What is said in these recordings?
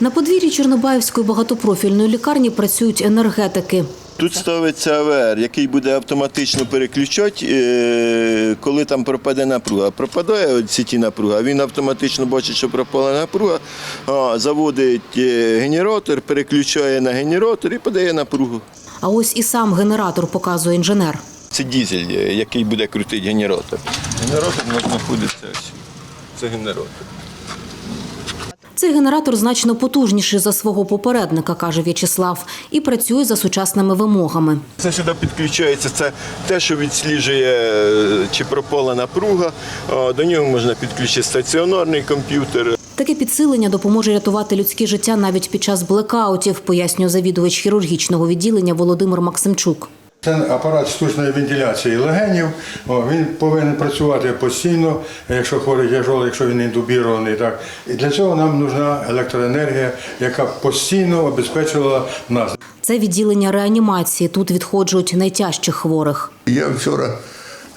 На подвір'ї Чорнобаївської багатопрофільної лікарні працюють енергетики. Тут ставиться АВР, який буде автоматично переключати, е, коли там пропаде напруга. Пропадає от сіті напруга, він автоматично бачить, що пропала напруга, заводить е, генератор, переключає на генератор і подає напругу. А ось і сам генератор показує інженер. Це дізель, е, який буде крутити генератор. Генератор знаходиться ось. Це генератор. Цей генератор значно потужніший за свого попередника, каже В'ячеслав, і працює за сучасними вимогами. Це сюди підключається. Це те, що відсліджує, е, чи пропала напруга. До нього можна підключити стаціонарний комп'ютер. Таке підсилення допоможе рятувати людське життя навіть під час блекаутів, пояснює завідувач хірургічного відділення Володимир Максимчук. Це апарат штучної вентиляції легенів. О, він повинен працювати постійно, якщо хворий тяжолий, якщо він інтубірований. Так. І для цього нам потрібна електроенергія, яка постійно обезпечувала нас. Це відділення реанімації. Тут відходжують найтяжчих хворих. Я вчора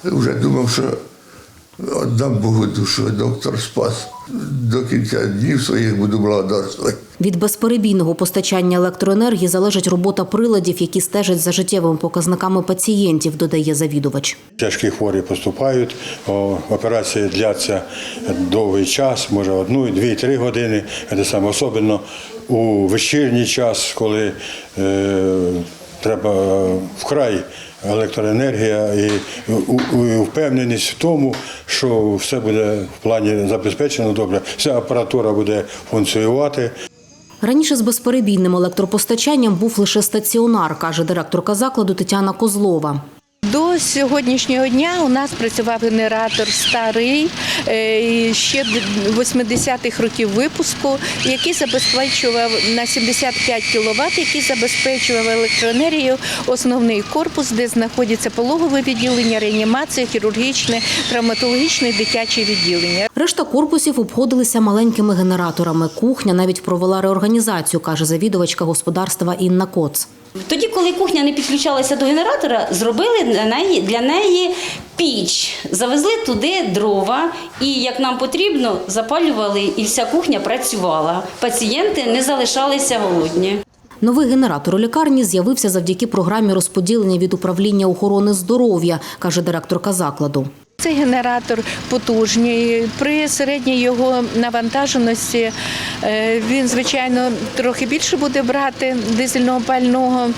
вже думав, що віддам Богу душу, доктор спас. До кінця днів своїх буду благодарствувати. Від безперебійного постачання електроенергії залежить робота приладів, які стежать за життєвими показниками пацієнтів, додає завідувач. Тяжкі хворі поступають, операції дляться довгий час, може одну, дві, три години. Це саме особливо у вечірній час, коли е, треба вкрай електроенергія і впевненість в тому, що все буде в плані забезпечено добре, вся апаратура буде функціонувати. Раніше з безперебійним електропостачанням був лише стаціонар, каже директорка закладу Тетяна Козлова. До сьогоднішнього дня у нас працював генератор старий, е, ще 80-х років випуску, який забезпечував на 75 кВт, який забезпечував електроенергію основний корпус, де знаходиться пологове відділення, реанімація, хірургічне, травматологічне, дитяче відділення. Решта корпусів обходилися маленькими генераторами. Кухня навіть провела реорганізацію, каже завідувачка господарства Інна Коц. Тоді, коли кухня не підключалася до генератора, зробили для неї, для неї піч, завезли туди дрова, і як нам потрібно, запалювали, і вся кухня працювала. Пацієнти не залишалися голодні. Новий генератор у лікарні з'явився завдяки програмі розподілення від управління охорони здоров'я, каже директорка закладу. Цей генератор потужний. При середній його навантаженості е, він, звичайно, трохи більше буде брати дизельного пального.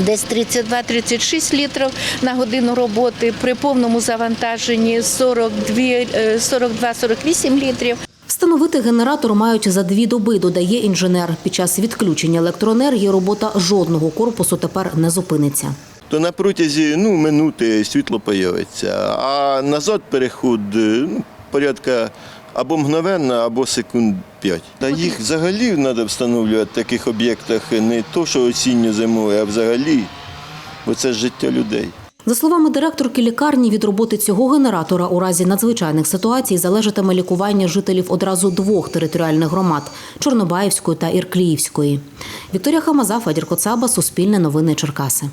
Десь 32-36 літрів на годину роботи, при повному завантаженні 42, е, 42-48 літрів. Встановити генератор мають за дві доби, додає інженер. Під час відключення електроенергії робота жодного корпусу тепер не зупиниться. То на протязі ну, минути світло появиться, а назад переход е, ну, порядка або мгновенно, або секунд 5. Та їх взагалі треба встановлювати в таких об'єктах не то, що осінньо зимою, а взагалі, бо це ж життя людей. За словами директорки лікарні, від роботи цього генератора у разі надзвичайних ситуацій залежатиме лікування жителів одразу двох територіальних громад Чорнобаївської та Іркліївської. Вікторія Хамаза, Федір Коцаба, Суспільне новини Черкаси.